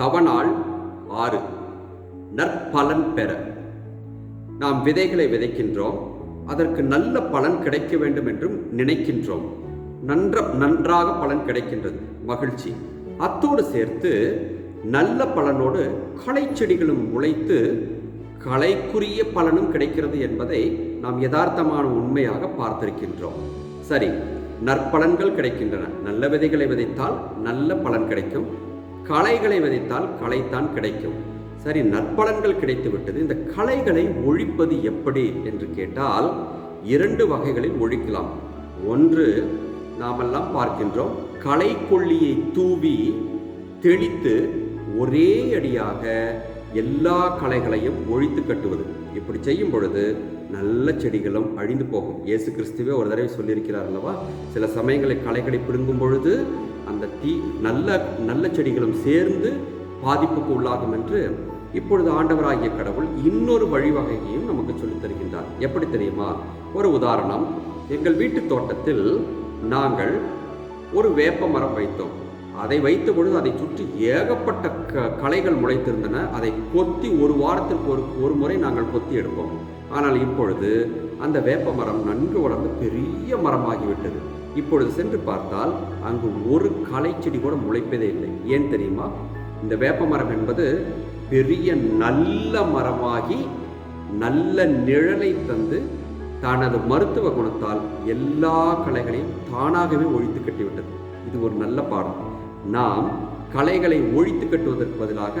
தவநாள் ஆறு. நற்பலன் பெற. நாம் விதைகளை விதைக்கின்றோம். அதற்கு நல்ல பலன் கிடைக்க வேண்டும் என்றும் நினைக்கின்றோம். நன்ற நன்றாக பலன் கிடைக்கின்றது. மகிழ்ச்சி. அத்தோடு சேர்த்து நல்ல பலனோடு களை செடிகளும் முளைத்து களைக்குரிய பலனும் கிடைக்கிறது என்பதை நாம் யதார்த்தமான உண்மையாக பார்த்திருக்கின்றோம். சரி நற்பலன்கள் கிடைக்கின்றன. நல்ல விதைகளை விதைத்தால் நல்ல பலன் கிடைக்கும். களைகளை விதைத்தால் களைத்தான் கிடைக்கும். சரி நற்பலன்கள் கிடைத்துவிட்டது. இந்த களைகளை ஒழிப்பது எப்படி என்று கேட்டால் இரண்டு வகைகளில் ஒழிக்கலாம். ஒன்று நாமெல்லாம் பார்க்கின்றோம் களைக்கொல்லியை தூவி தெளித்து ஒரே அடியாக எல்லா களைகளையும் ஒழித்து கட்டுவது. இப்படி செய்யும் பொழுது நல்ல செடிகளும் அழிந்து போகும். இயேசு கிறிஸ்துவே ஒரு தடவை சொல்லியிருக்கிறார் அல்லவா? சில சமயங்களில் களைகளை பிடுங்கும் பொழுது தீ நல்ல நல்ல செடிகளும் சேர்ந்து பாதிப்புக்கு உள்ளாகும் என்று இப்பொழுது ஆண்டவராகிய கடவுள் இன்னொரு வழிவகையையும் நமக்கு சொல்லித் தருகின்றார். எப்படி தெரியுமா? ஒரு உதாரணம். எங்கள் வீட்டு தோட்டத்தில் நாங்கள் ஒரு வேப்ப மரம் வைத்தோம். அதை வைத்த பொழுது அதை சுற்றி ஏகப்பட்ட க களைகள் முளைத்திருந்தன. அதை கொத்தி ஒரு வாரத்திற்கு ஒரு ஒரு முறை நாங்கள் கொத்தி எடுப்போம். ஆனால் இப்பொழுது அந்த வேப்ப மரம் நன்கு வளர்ந்து பெரிய மரமாகிவிட்டது. இப்பொழுது சென்று பார்த்தால் அங்கு ஒரு களை செடி கூட முளைப்பதே இல்லை. ஏன் தெரியுமா? இந்த வேப்ப மரம் என்பது பெரிய நல்ல மரமாகி நல்ல நிழலை தந்து தனது மருத்துவ குணத்தால் எல்லா கலைகளையும் தானாகவே ஒழித்து கட்டிவிட்டது. இது ஒரு நல்ல பாடம். நாம் கலைகளை ஒழித்து கட்டுவதற்கு பதிலாக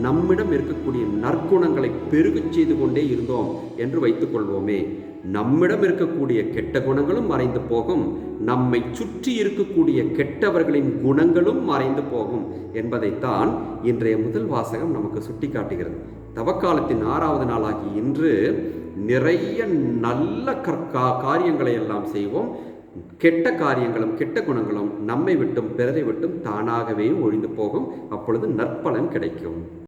நம்மிடம் இருக்கக்கூடிய நற்குணங்களை பெருகச் செய்து கொண்டே இருந்தோம் என்று வைத்துக்கொள்வோமே நம்மிடம் இருக்கக்கூடிய கெட்ட குணங்களும் மறைந்து போகும். நம்மை சுற்றி இருக்கக்கூடிய கெட்டவர்களின் குணங்களும் மறைந்து போகும் என்பதைத்தான் இன்றைய முதல் வாசகம் நமக்கு சுட்டிக்காட்டுகிறது. தவக்காலத்தின் ஆறாவது நாளாகி இன்று நிறைய நல்ல கற்கா காரியங்களை எல்லாம் செய்வோம். கெட்ட காரியங்களும் கெட்ட குணங்களும் நம்மை விட்டும் பிறரை விட்டும் தானாகவே ஒழிந்து போகும். அப்பொழுது நற்பலன் கிடைக்கும்.